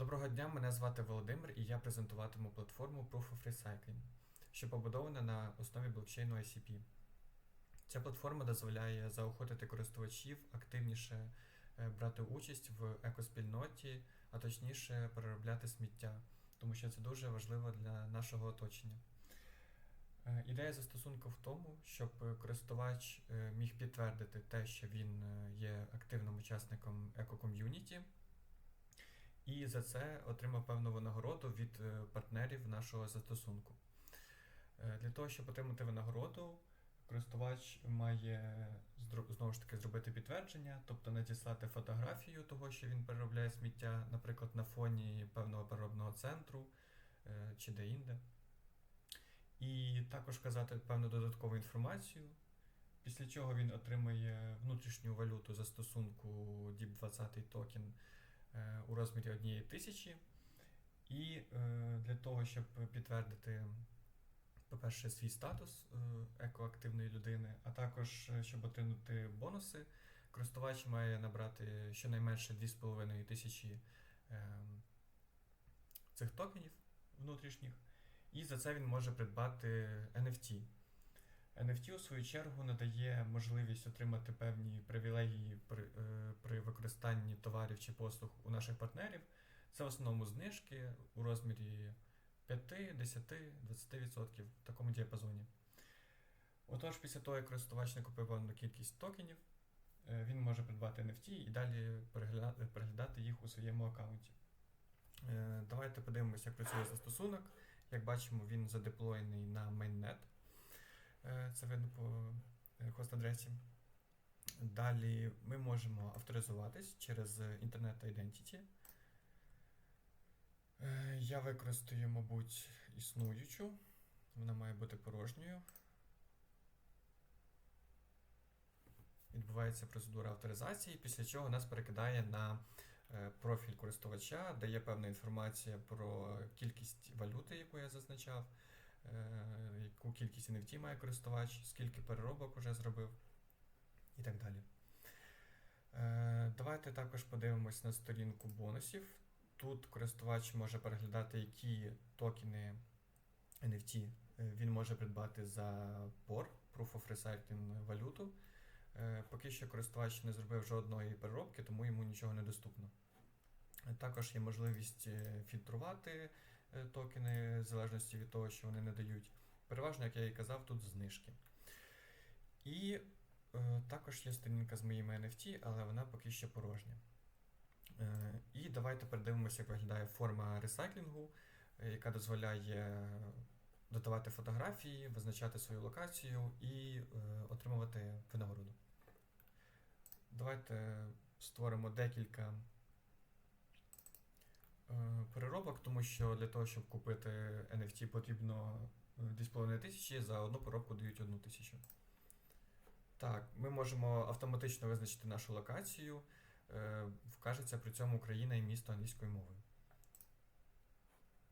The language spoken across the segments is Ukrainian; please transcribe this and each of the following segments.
Доброго дня, мене звати Володимир і я презентуватиму платформу Proof of Recycling, що побудована на основі блокчейну ICP. Ця платформа дозволяє заохотити користувачів активніше е, брати участь в екоспільноті, а точніше переробляти сміття, тому що це дуже важливо для нашого оточення. Е, Ідея застосунку в тому, щоб користувач е, міг підтвердити те, що він є активним учасником екоком'юніті, і за це отримав певну винагороду від е, партнерів нашого застосунку. Е, Для того, щоб отримати винагороду, користувач має знову ж таки зробити підтвердження, тобто надіслати фотографію того, що він переробляє сміття, наприклад, на фоні певного переробного центру е, чи де-інде. І також вказати певну додаткову інформацію, після чого він отримає внутрішню валюту застосунку DIP20 токен у розмірі однієї тисячі. І е, для того, щоб підтвердити, по-перше, свій статус е, екоактивної людини, а також е, щоб отримати бонуси, користувач має набрати щонайменше 2,5 тисячі е, цих токенів внутрішніх, і за це він може придбати NFT. NFT, у свою чергу, надає можливість отримати певні привілегії при, е, при використанні товарів чи послуг у наших партнерів. Це в основному знижки у розмірі 5, 10, 20% в такому діапазоні. Отож, після того, як користувач накупив певну кількість токенів, е, він може придбати NFT і далі перегля- переглядати їх у своєму аккаунті. Е, Давайте подивимося, як працює застосунок. Як бачимо, він задеплоєний на mainnet. Е, Це видно по е, хост-адресі. Далі ми можемо авторизуватись через Internet Identity. Е, Я використаю, мабуть, існуючу. Вона має бути порожньою. Відбувається процедура авторизації, після чого нас перекидає на профіль користувача, де є певна інформація про кількість валюти, яку я зазначав, яку кількість NFT має користувач, скільки переробок вже зробив і так далі. Е, Давайте також подивимось на сторінку бонусів. Тут користувач може переглядати, які токени NFT е, він може придбати за POR, Proof of Recycling валюту. Е, Поки що користувач не зробив жодної переробки, тому йому нічого не доступно. Е, Також є можливість е, фільтрувати е, токени в залежності від того, що вони не дають. Переважно, як я і казав, тут знижки. І е, також є сторінка з моїми NFT, але вона поки що порожня. Е, І давайте передивимося, як виглядає форма ресайклінгу, е, яка дозволяє додавати фотографії, визначати свою локацію і е, отримувати винагороду. Давайте створимо декілька е, переробок, тому що для того, щоб купити NFT, потрібно е, 2,5 тисячі, за одну переробку дають 1 тисячу. Так, ми можемо автоматично визначити нашу локацію. Е, Вкажеться при цьому Україна і місто англійською мовою.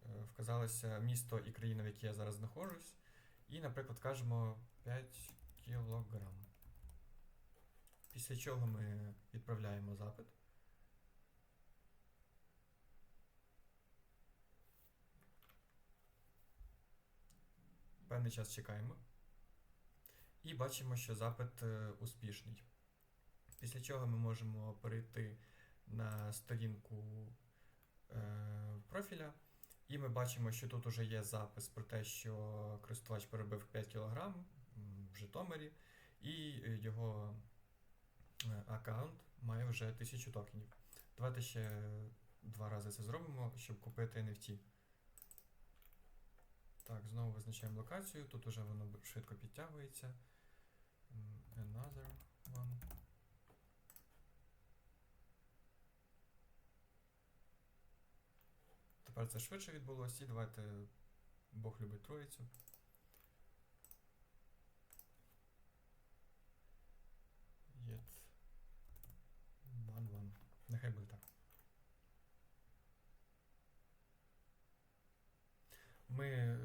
Е, Вказалося місто і країна, в якій я зараз знаходжусь. І, наприклад, кажемо 5 кілограм. Після чого ми відправляємо запит. Певний час чекаємо. І бачимо, що запит е, успішний. Після чого ми можемо перейти на сторінку е, профіля, і ми бачимо, що тут вже є запис про те, що користувач перебив 5 кг в Житомирі, і е, його аккаунт має вже 1000 токенів. Давайте ще два рази це зробимо, щоб купити NFT. Так, знову визначаємо локацію. Тут уже воно швидко підтягується. Another one. Тепер це швидше відбулося, і давайте Бог любить троїцю. Єт. Ван ван. Нехай буде так. Ми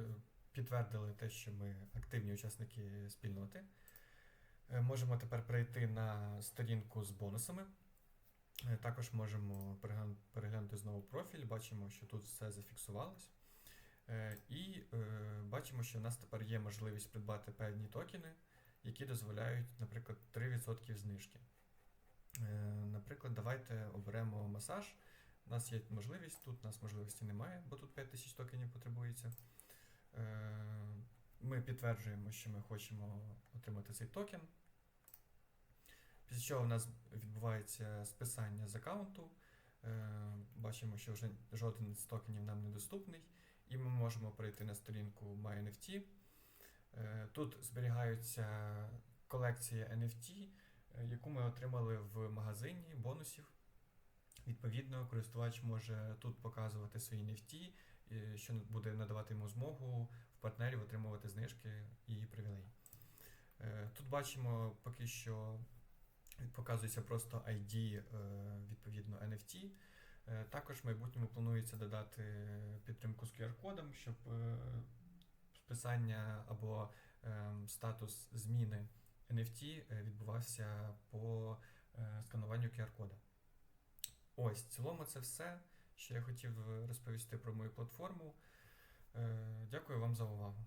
підтвердили те, що ми активні учасники спільноти. Е, Можемо тепер перейти на сторінку з бонусами. Е, Також можемо переглянути, знову профіль, бачимо, що тут все зафіксувалось. Е, І бачимо, що в нас тепер є можливість придбати певні токени, які дозволяють, наприклад, 3% знижки. Наприклад, давайте оберемо масаж. У нас є можливість, тут у нас можливості немає, бо тут 5000 токенів потребується. Е, Ми підтверджуємо, що ми хочемо отримати цей токен. Після чого в нас відбувається списання з аккаунту. Е, Бачимо, що вже жоден з токенів нам недоступний, і ми можемо перейти на сторінку MyNFT. Е, Тут зберігаються колекція NFT, яку ми отримали в магазині бонусів. Відповідно, користувач може тут показувати свої NFT, що буде надавати йому змогу в партнерів отримувати знижки і привілеї. Е, Тут бачимо поки що показується просто ID е, відповідно NFT. Е, Також в майбутньому планується додати підтримку з QR-кодом, щоб е, списання або статус зміни NFT е, відбувався по е, скануванню QR-кода. Ось, в цілому це все, що я хотів розповісти про мою платформу. Е, Дякую вам за увагу.